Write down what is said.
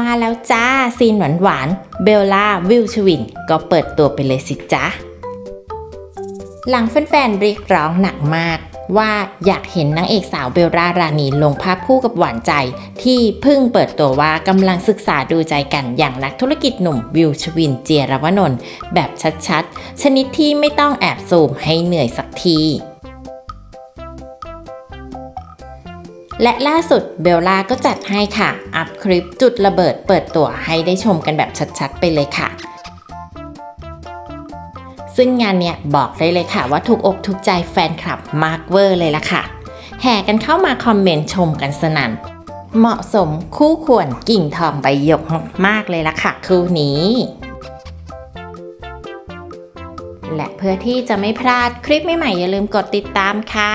มาแล้วจ้า ซีนหวานหวานๆเบลล่าวิลชวิน ก็เปิดตัวไปเลยสิจ๊ะหลังแฟนๆเรียกร้องหนักมาก ว่าอยากเห็นนางเอกสาวเบลล่ารานีลงภาพคู่กับหวานใจ ที่เพิ่งเปิดตัวว่ากำลังศึกษาดูใจกันอย่างนักธุรกิจหนุ่มวิลชวินเจียรวนนท์แบบชัดๆ ชนิดที่ไม่ต้องแอบซูมให้เหนื่อยสักที และล่าสุดเบลล่าก็จัดให้ค่ะ อัพคลิปจุดระเบิดเปิดตัวให้ได้ชมกันแบบชัดๆ ไปเลยค่ะ ซึ่งงานเนี้ยบอกได้เลยค่ะว่าถูกอกถูกใจแฟนคลับมากเวอร์เลยล่ะค่ะ แห่กันเข้ามาคอมเมนต์ชมกันสนั่น เหมาะสมคู่ควรกิ่งทองใบหยกมากๆเลยล่ะค่ะคู่นี้และเพื่อที่จะไม่พลาดคลิปใหม่ๆอย่าลืมกดติดตามค่ะ